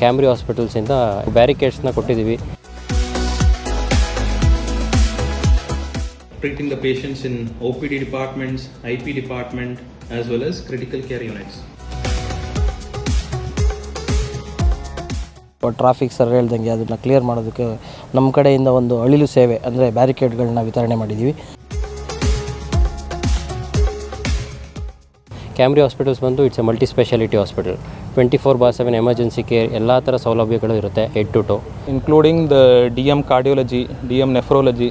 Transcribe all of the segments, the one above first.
Camry ಹಾಸ್ಪಿಟಲ್ಸಿಂದ ಬ್ಯಾರಿಕೇಡ್ಸ್ನ ಕೊಟ್ಟಿದ್ದೀವಿ. Treating the patients in OPD departments, IP department as well as critical care units traffic sir ಹೇಳ್ದಂಗೆ ಅದನ್ನು clear ಮಾಡೋದಕ್ಕೆ ನಮ್ಮ ಕಡೆಯಿಂದ ಒಂದು ಅಳಿಲು ಸೇವೆ ಅಂದರೆ ಬ್ಯಾರಿಕೇಡ್ಗಳನ್ನ ವಿತರಣೆ ಮಾಡಿದ್ದೀವಿ. ಕ್ಯಾಮ್ರಿ ಹಾಸ್ಪಿಟಲ್ಸ್ ಬಂದು it's a multi specialty hospital twenty four bar seven emergency care ಎಲ್ಲ ಥರ ಸೌಲಭ್ಯಗಳು ಇರುತ್ತೆ head to to including the D M cardiology D M nephrology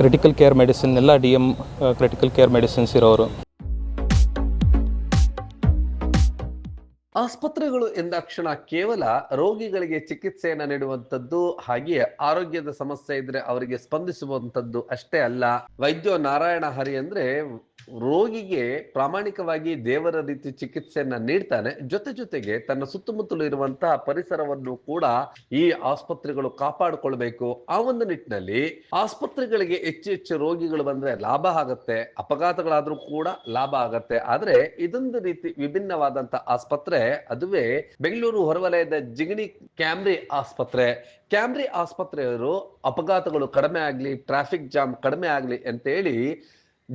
critical care medicine ಎಲ್ಲ D M critical care medicines ಇರೋರು. ಆಸ್ಪತ್ರೆಗಳು ಎಂದಾಕ್ಷಣ ಕೇವಲ ರೋಗಿಗಳಿಗೆ ಚಿಕಿತ್ಸೆಯನ್ನು ನೀಡುವಂಥದ್ದು ಹಾಗೆಯೇ ಆರೋಗ್ಯದ ಸಮಸ್ಯೆ ಇದ್ರೆ ಅವರಿಗೆ ಸ್ಪಂದಿಸುವಂಥದ್ದು ಅಷ್ಟೇ ಅಲ್ಲ. ವೈದ್ಯ ನಾರಾಯಣ ಹರಿ ಅಂದ್ರೆ ರೋಗಿಗೆ ಪ್ರಾಮಾಣಿಕವಾಗಿ ದೇವರ ರೀತಿ ಚಿಕಿತ್ಸೆಯನ್ನ ನೀಡ್ತಾನೆ. ಜೊತೆ ಜೊತೆಗೆ ತನ್ನ ಸುತ್ತಮುತ್ತಲು ಇರುವಂತಹ ಪರಿಸರವನ್ನು ಕೂಡ ಈ ಆಸ್ಪತ್ರೆಗಳು ಕಾಪಾಡಿಕೊಳ್ಬೇಕು. ಆ ಒಂದು ನಿಟ್ಟಿನಲ್ಲಿ ಆಸ್ಪತ್ರೆಗಳಿಗೆ ಹೆಚ್ಚು ಹೆಚ್ಚು ರೋಗಿಗಳು ಬಂದ್ರೆ ಲಾಭ ಆಗತ್ತೆ. ಅಪಘಾತಗಳಾದ್ರೂ ಕೂಡ ಲಾಭ ಆಗತ್ತೆ. ಆದ್ರೆ ಇದೊಂದು ರೀತಿ ವಿಭಿನ್ನವಾದಂತಹ ಆಸ್ಪತ್ರೆ ಅದುವೇ ಬೆಂಗಳೂರು ಹೊರವಲಯದ ಜಿಗಣಿ ಕ್ಯಾಮ್ರಿ ಆಸ್ಪತ್ರೆ. ಕ್ಯಾಮ್ರಿ ಆಸ್ಪತ್ರೆಯವರು ಅಪಘಾತಗಳು ಕಡಿಮೆ ಆಗ್ಲಿ, ಟ್ರಾಫಿಕ್ ಜಾಮ್ ಕಡಿಮೆ ಆಗ್ಲಿ ಅಂತೇಳಿ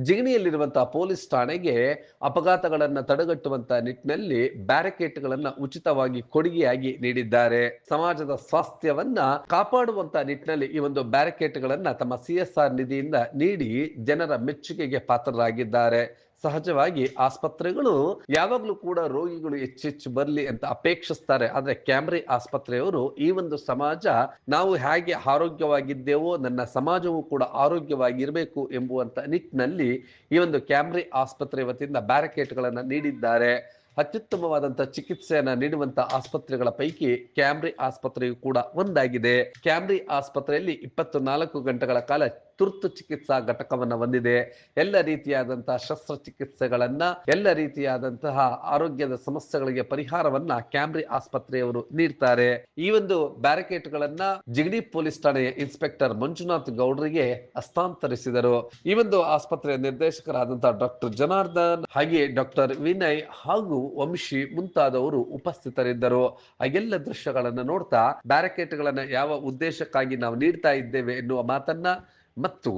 ಜಿಗಣಿಯಲ್ಲಿರುವಂತಹ ಪೊಲೀಸ್ ಠಾಣೆಗೆ ಅಪಘಾತಗಳನ್ನು ತಡೆಗಟ್ಟುವಂತಹ ನಿಟ್ಟಿನಲ್ಲಿ ಬ್ಯಾರಿಕೇಡ್ಗಳನ್ನ ಉಚಿತವಾಗಿ ಕೊಡುಗೆಯಾಗಿ ನೀಡಿದ್ದಾರೆ. ಸಮಾಜದ ಸ್ವಾಸ್ಥ್ಯವನ್ನ ಕಾಪಾಡುವಂತ ನಿಟ್ಟಿನಲ್ಲಿ ಈ ಒಂದು ಬ್ಯಾರಿಕೇಡ್ಗಳನ್ನ ತಮ್ಮ ಸಿಎಸ್ಆರ್ ಎಸ್ ಆರ್ ನಿಧಿಯಿಂದ ನೀಡಿ ಜನರ ಮೆಚ್ಚುಗೆಗೆ ಪಾತ್ರರಾಗಿದ್ದಾರೆ. ಸಹಜವಾಗಿ ಆಸ್ಪತ್ರೆಗಳು ಯಾವಾಗಲೂ ಕೂಡ ರೋಗಿಗಳು ಹೆಚ್ಚೆಚ್ಚು ಬರಲಿ ಅಂತ ಅಪೇಕ್ಷಿಸ್ತಾರೆ. ಆದ್ರೆ ಕ್ಯಾಮ್ರಿ ಆಸ್ಪತ್ರೆಯವರು ಈ ಒಂದು ಸಮಾಜ ನಾವು ಹೇಗೆ ಆರೋಗ್ಯವಾಗಿದ್ದೇವೋ, ನನ್ನ ಸಮಾಜವೂ ಕೂಡ ಆರೋಗ್ಯವಾಗಿರಬೇಕು ಎಂಬುವಂತ ನಿಟ್ಟಿನಲ್ಲಿ ಈ ಒಂದು ಕ್ಯಾಮ್ರಿ ಆಸ್ಪತ್ರೆ ವತಿಯಿಂದ ಬ್ಯಾರಿಕೇಡ್ಗಳನ್ನು ನೀಡಿದ್ದಾರೆ. ಅತ್ಯುತ್ತಮವಾದಂತ ಚಿಕಿತ್ಸೆಯನ್ನ ನೀಡುವಂತ ಆಸ್ಪತ್ರೆಗಳ ಪೈಕಿ ಕ್ಯಾಮ್ರಿ ಆಸ್ಪತ್ರೆಯು ಕೂಡ ಒಂದಾಗಿದೆ. ಕ್ಯಾಮ್ರಿ ಆಸ್ಪತ್ರೆಯಲ್ಲಿ ಇಪ್ಪತ್ತು ನಾಲ್ಕು ಗಂಟೆಗಳ ಕಾಲ ತುರ್ತು ಚಿಕಿತ್ಸಾ ಘಟಕವನ್ನು ಹೊಂದಿದೆ. ಎಲ್ಲ ರೀತಿಯಾದಂತಹ ಶಸ್ತ್ರಚಿಕಿತ್ಸೆಗಳನ್ನ, ಎಲ್ಲ ರೀತಿಯಾದಂತಹ ಆರೋಗ್ಯದ ಸಮಸ್ಯೆಗಳಿಗೆ ಪರಿಹಾರವನ್ನ ಕ್ಯಾಂಬ್ರಿ ಆಸ್ಪತ್ರೆಯವರು ನೀಡ್ತಾರೆ. ಈ ಒಂದು ಬ್ಯಾರಿಕೇಡ್ಗಳನ್ನ ಜಿಗಡಿ ಪೊಲೀಸ್ ಠಾಣೆಯ ಇನ್ಸ್ಪೆಕ್ಟರ್ ಮಂಜುನಾಥ್ ಗೌಡ್ರಿಗೆ ಹಸ್ತಾಂತರಿಸಿದರು. ಈ ಒಂದು ಆಸ್ಪತ್ರೆಯ ನಿರ್ದೇಶಕರಾದಂತಹ ಡಾಕ್ಟರ್ ಜನಾರ್ದನ್ ಹಾಗೆ ಡಾಕ್ಟರ್ ವಿನಯ್ ಹಾಗೂ ವಂಶಿ ಮುಂತಾದವರು ಉಪಸ್ಥಿತರಿದ್ದರು. ಹಾಗೆಲ್ಲ ದೃಶ್ಯಗಳನ್ನು ನೋಡ್ತಾ ಬ್ಯಾರಿಕೇಡ್ಗಳನ್ನ ಯಾವ ಉದ್ದೇಶಕ್ಕಾಗಿ ನಾವು ನೀಡ್ತಾ ಇದ್ದೇವೆ ಎನ್ನುವ ಮಾತನ್ನ ಮತ್ತು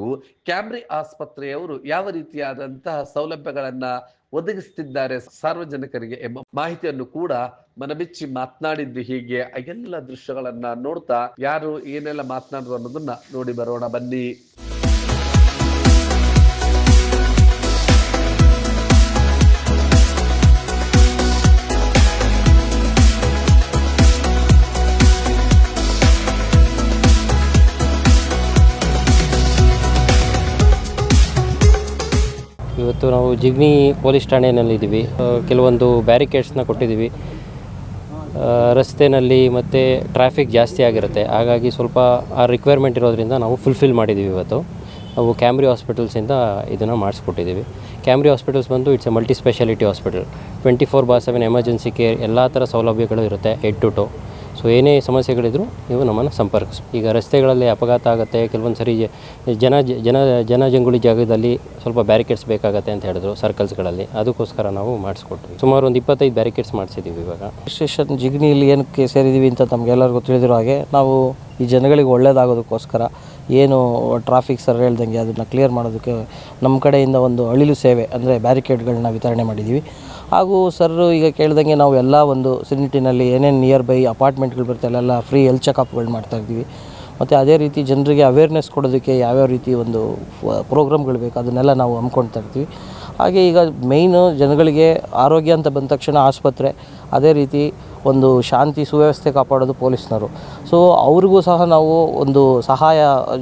ಕ್ಯಾಮ್ರಿ ಆಸ್ಪತ್ರೆಯವರು ಯಾವ ರೀತಿಯಾದಂತಹ ಸೌಲಭ್ಯಗಳನ್ನ ಒದಗಿಸ್ತಿದ್ದಾರೆ ಸಾರ್ವಜನಿಕರಿಗೆ ಎಂಬ ಮಾಹಿತಿಯನ್ನು ಕೂಡ ಮನಬಿಚ್ಚಿ ಮಾತನಾಡಿದ್ವಿ ಹೀಗೆ. ಎಲ್ಲ ದೃಶ್ಯಗಳನ್ನ ನೋಡ್ತಾ ಯಾರು ಏನೆಲ್ಲ ಮಾತನಾಡುವ ಅನ್ನೋದನ್ನ ನೋಡಿ ಬರೋಣ. ಬನ್ನಿ. ಇವತ್ತು ನಾವು ಜಿಗ್ನಿ ಪೊಲೀಸ್ ಠಾಣೆಯಲ್ಲಿದ್ದೀವಿ. ಕೆಲವೊಂದು ಬ್ಯಾರಿಕೇಡ್ಸ್ನ ಕೊಟ್ಟಿದ್ದೀವಿ. ರಸ್ತೆನಲ್ಲಿ ಮತ್ತು ಟ್ರಾಫಿಕ್ ಜಾಸ್ತಿ ಆಗಿರುತ್ತೆ. ಹಾಗಾಗಿ ಸ್ವಲ್ಪ ಆ ರಿಕ್ವೈರ್ಮೆಂಟ್ ಇರೋದ್ರಿಂದ ನಾವು ಫುಲ್ಫಿಲ್ ಮಾಡಿದ್ದೀವಿ ಇವತ್ತು. ನಾವು ಕ್ಯಾಮ್ರಿ ಹಾಸ್ಪಿಟಲ್ಸಿಂದ ಇದನ್ನು ಮಾಡಿಸ್ಕೊಟ್ಟಿದ್ದೀವಿ. ಕ್ಯಾಮ್ರಿ ಹಾಸ್ಪಿಟಲ್ಸ್ ಬಂದು it's a multi specialty hospital twenty four bar seven emergency care ಎಲ್ಲ ಥರ ಸೌಲಭ್ಯಗಳು ಇರುತ್ತೆ ಹೆಡ್ ಟು ಟು ಸೊ ಏನೇ ಸಮಸ್ಯೆಗಳಿದ್ದರೂ ನೀವು ನಮ್ಮನ್ನು ಸಂಪರ್ಕಿಸಿ. ಈಗ ರಸ್ತೆಗಳಲ್ಲಿ ಅಪಘಾತ ಆಗುತ್ತೆ, ಕೆಲವೊಂದು ಸರಿ ಜನ ಜನ ಜನಜಂಗುಳಿ ಜಾಗದಲ್ಲಿ ಸ್ವಲ್ಪ ಬ್ಯಾರಿಕೇಡ್ಸ್ ಬೇಕಾಗತ್ತೆ ಅಂತ ಹೇಳಿದ್ರು ಸರ್ಕಲ್ಸ್ಗಳಲ್ಲಿ ಅದಕ್ಕೋಸ್ಕರ ನಾವು ಮಾಡಿಸ್ಕೊಟ್ವಿ. ಸುಮಾರು ಒಂದು ಇಪ್ಪತ್ತೈದು ಬ್ಯಾರಿಕೇಡ್ಸ್ ಮಾಡಿಸಿದ್ದೀವಿ ಇವಾಗ. ಸ್ಟೇಷನ್ ಜಿಗ್ನಿಯಲ್ಲಿ ಏನಕ್ಕೆ ಸೇರಿದ್ದೀವಿ ಅಂತ ತಮಗೆಲ್ಲರಿಗೂ ತಿಳಿದಿರೋ ಹಾಗೆ, ನಾವು ಈ ಜನಗಳಿಗೆ ಒಳ್ಳೆಯದಾಗೋದಕ್ಕೋಸ್ಕರ ಏನು ಟ್ರಾಫಿಕ್ ಸರ್ ಹೇಳ್ದಂಗೆ ಅದನ್ನು ಕ್ಲಿಯರ್ ಮಾಡೋದಕ್ಕೆ ನಮ್ಮ ಕಡೆಯಿಂದ ಒಂದು ಅಳಿಲು ಸೇವೆ, ಅಂದರೆ ಬ್ಯಾರಿಕೇಡ್ಗಳನ್ನ ವಿತರಣೆ ಮಾಡಿದ್ದೀವಿ ಹಾಗೂ ಸರ್ ಈಗ ಕೇಳ್ದಂಗೆ ನಾವು ಎಲ್ಲ ಒಂದು ಸಿನಿಟಿನಲ್ಲಿ ಏನೇನು ನಿಯರ್ ಬೈ ಅಪಾರ್ಟ್ಮೆಂಟ್ಗಳು ಬರುತ್ತೆ, ಅಲ್ಲೆಲ್ಲ ಫ್ರೀ ಹೆಲ್ತ್ ಚೆಕಪ್ಗಳು ಮಾಡ್ತಾ ಇದ್ದೀವಿ. ಮತ್ತು ಅದೇ ರೀತಿ ಜನರಿಗೆ ಅವೇರ್ನೆಸ್ ಕೊಡೋದಕ್ಕೆ ಯಾವ್ಯಾವ ರೀತಿ ಒಂದು ಪ್ರೋಗ್ರಾಮ್ಗಳು ಬೇಕು, ಅದನ್ನೆಲ್ಲ ನಾವು ಹಮ್ಕೊಳ್ತಾ ಇರ್ತೀವಿ. ಹಾಗೆ ಈಗ ಮೇಯ್ನು ಜನಗಳಿಗೆ ಆರೋಗ್ಯ ಅಂತ ಬಂದ ತಕ್ಷಣ ಆಸ್ಪತ್ರೆ, ಅದೇ ರೀತಿ ಒಂದು ಶಾಂತಿ ಸುವ್ಯವಸ್ಥೆ ಕಾಪಾಡೋದು ಪೊಲೀಸ್ನವರು. ಸೊ ಅವ್ರಿಗೂ ಸಹ ನಾವು ಒಂದು ಸಹಾಯ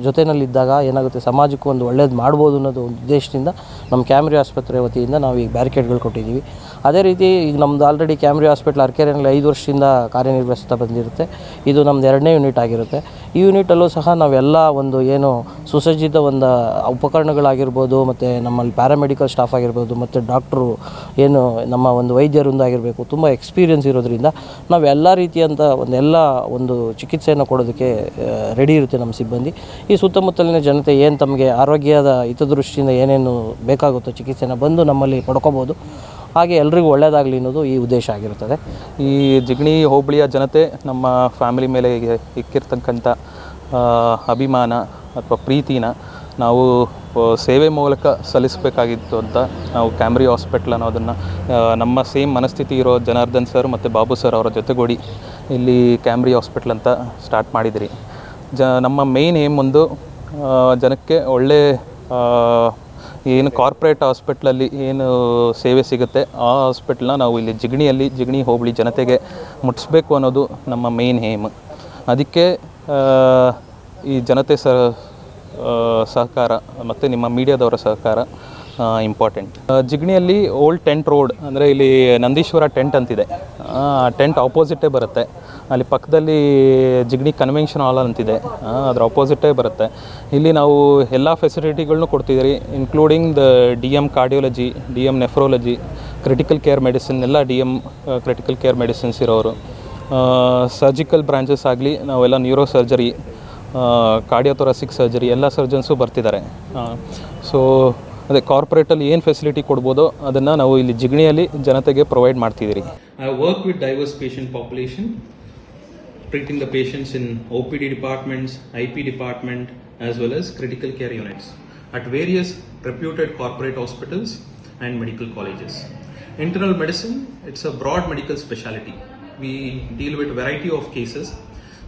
ಜೊತೆಯಲ್ಲಿದ್ದಾಗ ಏನಾಗುತ್ತೆ, ಸಮಾಜಕ್ಕೂ ಒಂದು ಒಳ್ಳೇದು ಮಾಡ್ಬೋದು ಅನ್ನೋದು ಒಂದು ಉದ್ದೇಶದಿಂದ ನಮ್ಮ ಕ್ಯಾಮ್ರಿ ಆಸ್ಪತ್ರೆ ವತಿಯಿಂದ ನಾವು ಈಗ ಬ್ಯಾರಿಕೇಡ್ಗಳು ಕೊಟ್ಟಿದ್ದೀವಿ. ಅದೇ ರೀತಿ ಈಗ ನಮ್ಮದು ಆಲ್ರೆಡಿ ಕ್ಯಾಮ್ರಿ ಹಾಸ್ಪಿಟ್ಲ್ ಅರ್ಕೆರೆನಲ್ಲಿ ಐದು ವರ್ಷದಿಂದ ಕಾರ್ಯನಿರ್ವಹಿಸ್ತಾ ಬಂದಿರುತ್ತೆ. ಇದು ನಮ್ಮದು ಎರಡನೇ ಯೂನಿಟ್ ಆಗಿರುತ್ತೆ. ಈ ಯೂನಿಟಲ್ಲೂ ಸಹ ನಾವೆಲ್ಲ ಒಂದು ಏನು ಸುಸಜ್ಜಿತ ಒಂದು ಉಪಕರಣಗಳಾಗಿರ್ಬೋದು, ಮತ್ತು ನಮ್ಮಲ್ಲಿ ಪ್ಯಾರಾಮೆಡಿಕಲ್ ಸ್ಟಾಫ್ ಆಗಿರ್ಬೋದು ಮತ್ತು ಡಾಕ್ಟ್ರು ಏನು ನಮ್ಮ ಒಂದು ವೈದ್ಯರಿಂದ ಆಗಿರಬೇಕು, ತುಂಬ ಎಕ್ಸ್ಪೀರಿಯನ್ಸ್ ಇರೋದ್ರಿಂದ ನಾವು ಎಲ್ಲ ರೀತಿಯಂಥ ಒಂದೆಲ್ಲ ಒಂದು ಚಿಕಿತ್ಸೆಯನ್ನು ಕೊಡೋದಕ್ಕೆ ರೆಡಿ ಇರುತ್ತೆ ನಮ್ಮ ಸಿಬ್ಬಂದಿ. ಈ ಸುತ್ತಮುತ್ತಲಿನ ಜನತೆ ಏನು ತಮಗೆ ಆರೋಗ್ಯದ ಹಿತದೃಷ್ಟಿಯಿಂದ ಏನೇನು ಬೇಕಾಗುತ್ತೋ ಚಿಕಿತ್ಸೆನ ಬಂದು ನಮ್ಮಲ್ಲಿ ಪಡ್ಕೋಬೋದು. ಹಾಗೆ ಎಲ್ರಿಗೂ ಒಳ್ಳೆಯದಾಗಲಿ ಅನ್ನೋದು ಈ ಉದ್ದೇಶ ಆಗಿರುತ್ತದೆ ಈ ಜಿಗಣಿ ಹೋಬಳಿಯ ಜನತೆ ನಮ್ಮ ಫ್ಯಾಮಿಲಿ ಮೇಲೆ ಇಕ್ಕಿರ್ತಕ್ಕಂಥ ಅಭಿಮಾನ ಅಥವಾ ಪ್ರೀತಿನ ನಾವು ಸೇವೆ ಮೂಲಕ ಸಲ್ಲಿಸಬೇಕಾಗಿತ್ತು ಅಂತ ನಾವು ಕ್ಯಾಮ್ರಿ ಹಾಸ್ಪಿಟ್ಲ್ ಅನ್ನೋದನ್ನು ನಮ್ಮ ಸೇಮ್ ಮನಸ್ಥಿತಿ ಇರೋ ಜನಾರ್ದನ್ ಸರ್ ಮತ್ತು ಬಾಬು ಸರ್ ಅವರ ಜೊತೆಗೂಡಿ ಇಲ್ಲಿ ಕ್ಯಾಮ್ರಿ ಹಾಸ್ಪಿಟ್ಲ್ ಅಂತ ಸ್ಟಾರ್ಟ್ ಮಾಡಿದಿರಿ. ಜ, ನಮ್ಮ ಮೇಯ್ನ್ ಏಮ್ ಒಂದು ಜನಕ್ಕೆ ಒಳ್ಳೆ ಏನು ಕಾರ್ಪೊರೇಟ್ ಹಾಸ್ಪಿಟ್ಲಲ್ಲಿ ಏನು ಸೇವೆ ಸಿಗುತ್ತೆ, ಆ ಹಾಸ್ಪಿಟ್ಲನ್ನ ನಾವು ಇಲ್ಲಿ ಜಿಗಣಿಯಲ್ಲಿ, ಜಿಗಣಿ ಹೋಬಳಿ ಜನತೆಗೆ ಮುಟ್ಟಿಸ್ಬೇಕು ಅನ್ನೋದು ನಮ್ಮ ಮೇಯ್ನ್ ಏಮ್ ಅದಕ್ಕೆ ಈ ಜನತೆ ಸ ಸಹಕಾರ, ಮತ್ತು ನಿಮ್ಮ ಮೀಡಿಯಾದವರ ಸಹಕಾರ ಇಂಪಾರ್ಟೆಂಟ್ ಜಿಗಣಿಯಲ್ಲಿ ಓಲ್ಡ್ ಟೆಂಟ್ ರೋಡ್ ಅಂದರೆ ಇಲ್ಲಿ ನಂದೀಶ್ವರ ಟೆಂಟ್ ಅಂತಿದೆ. ಆ ಟೆಂಟ್ ಆಪೋಸಿಟೇ ಬರುತ್ತೆ. ಅಲ್ಲಿ ಪಕ್ಕದಲ್ಲಿ ಜಿಗಣಿ ಕನ್ವೆನ್ಷನ್ ಹಾಲ್ ಅಂತಿದೆ. ಅದರ ಆಪೋಸಿಟೇ ಬರುತ್ತೆ. ಇಲ್ಲಿ ನಾವು ಎಲ್ಲ ಫೆಸಿಲಿಟಿಗಳನ್ನೂ ಕೊಡ್ತಿದ್ದೀರಿ including the D M cardiology D M nephrology critical care medicine ಎಲ್ಲ D M critical care medicines ಇರೋರು. ಸರ್ಜಿಕಲ್ ಬ್ರಾಂಚಸ್ ಆಗಲಿ, ನಾವೆಲ್ಲ ನ್ಯೂರೋ ಸರ್ಜರಿ ಕಾರ್ಡಿಯೋಥೊರಾಸಿಕ್ ಸರ್ಜರಿ ಎಲ್ಲ ಸರ್ಜನ್ಸು ಬರ್ತಿದ್ದಾರೆ. ಸೊ ಅದೇ ಕಾರ್ಪೊರೇಟಲ್ಲಿ ಏನು ಫೆಸಿಲಿಟಿ ಕೊಡ್ಬೋದು ಅದನ್ನು ನಾವು ಇಲ್ಲಿ ಜಿಗಣಿಯಲ್ಲಿ ಜನತೆಗೆ ಪ್ರೊವೈಡ್ ಮಾಡ್ತಿದ್ದೀರಿ. I work with diverse patient population treating the patients in the P D departments I P department as well as critical care units at various reputed corporate hospitals and medical colleges internal medicine it's a broad medical specialty We deal with variety of cases,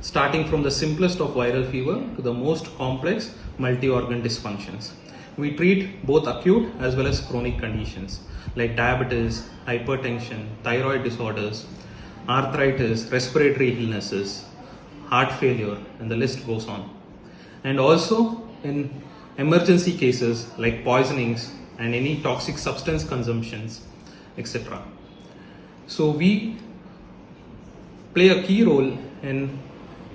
starting from the simplest of viral fever to the most complex multi-organ dysfunctions. We treat both acute as well as chronic conditions like diabetes, hypertension, thyroid disorders, arthritis, respiratory illnesses, heart failure, and the list goes on. And also in emergency cases like poisonings and any toxic substance consumptions, etc. So we play a key role in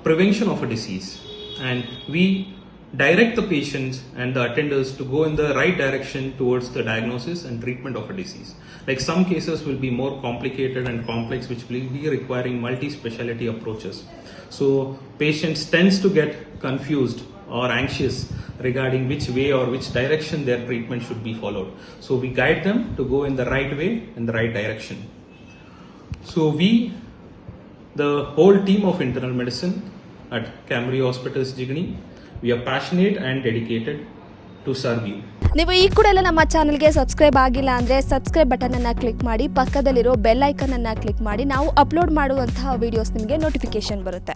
prevention of a disease. And we direct the patients and the attenders to go in the right direction towards the diagnosis and treatment of a disease. Like some cases will be more complicated and complex which will be requiring multi-speciality approaches. So patients tends to get confused or anxious regarding which way or which direction their treatment should be followed. So we guide them to go in the right way in the right direction. So we the whole team of internal medicine at Camry Hospitals Jigni, we are passionate and dedicated to serve you. ನೀವು ಈ ಕೂಡ ಎಲ್ಲ ನಮ್ಮ ಚಾನಲ್ಗೆ subscribe ಆಗಿಲ್ಲ ಅಂದರೆ subscribe ಬಟನನ್ನು click ಮಾಡಿ ಪಕ್ಕದಲ್ಲಿರೋ ಬೆಲ್ ಐಕನನ್ನು ಕ್ಲಿಕ್ ಮಾಡಿ. ನಾವು ಅಪ್ಲೋಡ್ ಮಾಡುವಂತಹ ವೀಡಿಯೋಸ್ ನಿಮಗೆ ನೋಟಿಫಿಕೇಶನ್ ಬರುತ್ತೆ.